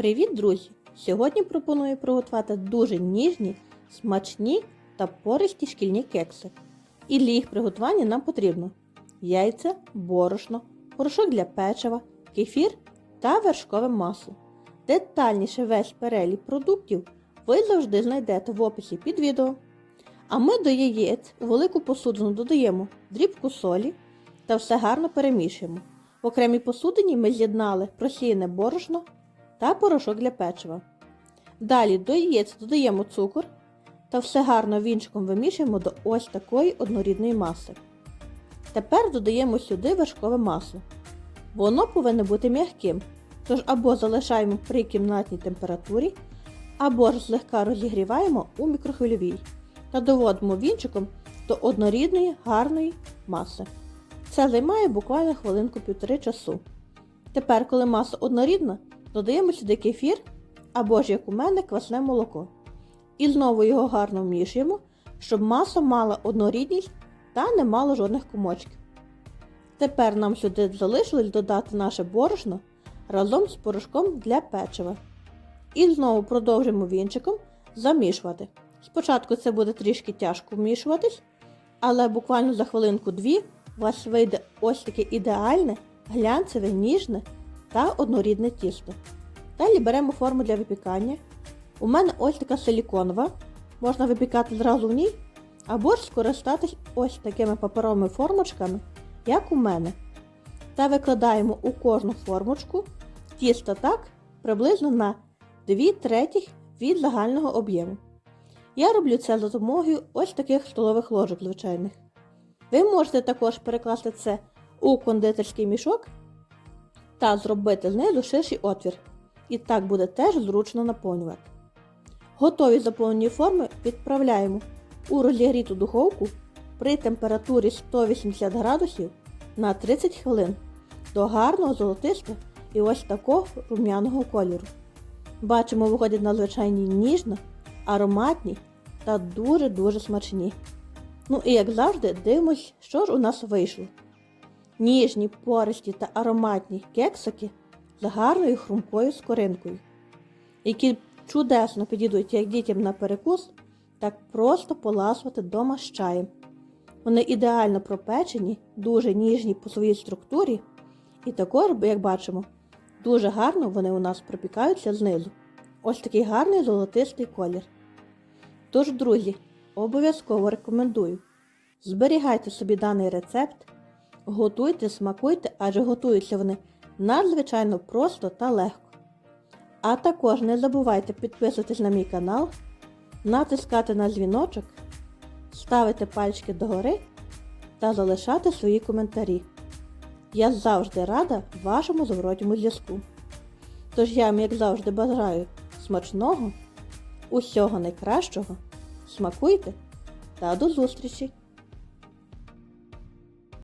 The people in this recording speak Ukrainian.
Привіт, друзі! Сьогодні пропоную приготувати дуже ніжні, смачні та пористі шкільні кекси. І для їх приготування нам потрібно яйця, борошно, порошок для печива, кефір та вершкове масло. Детальніше весь перелік продуктів ви завжди знайдете в описі під відео. А ми до яєць у велику посудину додаємо дрібку солі та все гарно перемішуємо. В окремій посудині ми з'єднали просіяне борошно та порошок для печива. Далі до яєць додаємо цукор та все гарно вінчиком вимішуємо до ось такої однорідної маси. Тепер додаємо сюди вершкове масло. Воно повинно бути м'яким, тож або залишаємо при кімнатній температурі, або ж злегка розігріваємо у мікрохвильовій та доводимо вінчиком до однорідної гарної маси. Це займає буквально хвилинку півтори часу. Тепер, коли маса однорідна, додаємо сюди кефір або ж, як у мене, квасне молоко. І знову його гарно вмішуємо, щоб маса мала однорідність та не мала жодних комочків. Тепер нам сюди залишилось додати наше борошно разом з порошком для печива. І знову продовжуємо вінчиком замішувати. Спочатку це буде трішки тяжко вмішуватись, але буквально за хвилинку-дві у вас вийде ось таке ідеальне, глянцеве, ніжне та однорідне тісто. Далі беремо форму для випікання. У мене ось така силіконова, можна випікати зразу в ній, або ж скористатись ось такими паперовими формочками, як у мене. Та викладаємо у кожну формочку тісто так приблизно на 2 третіх від загального об'єму. Я роблю це за допомогою ось таких столових ложок звичайних. Ви можете також перекласти це у кондитерський мішок та зробити знизу ширший отвір. І так буде теж зручно наповнювати. Готові заповнені форми відправляємо у розігріту духовку при температурі 180 градусів на 30 хвилин до гарного золотистого і ось такого рум'яного кольору. Бачимо, виходять надзвичайні ніжно, ароматні та дуже-дуже смачні. Ну і як завжди, дивимось, що ж у нас вийшло. Ніжні, пористі та ароматні кексики з гарною хрумкою скоринкою, які чудесно підійдуть як дітям на перекус, так просто поласувати дома з чаєм. Вони ідеально пропечені, дуже ніжні по своїй структурі, і також, як бачимо, дуже гарно вони у нас пропікаються знизу. Ось такий гарний золотистий колір. Тож, друзі, обов'язково рекомендую. Зберігайте собі даний рецепт, готуйте, смакуйте, адже готуються вони надзвичайно просто та легко. А також не забувайте підписуватись на мій канал, натискати на дзвіночок, ставити пальчики догори та залишати свої коментарі. Я завжди рада вашому зворотньому зв'язку. Тож я вам, як завжди, бажаю смачного, усього найкращого, смакуйте та до зустрічі!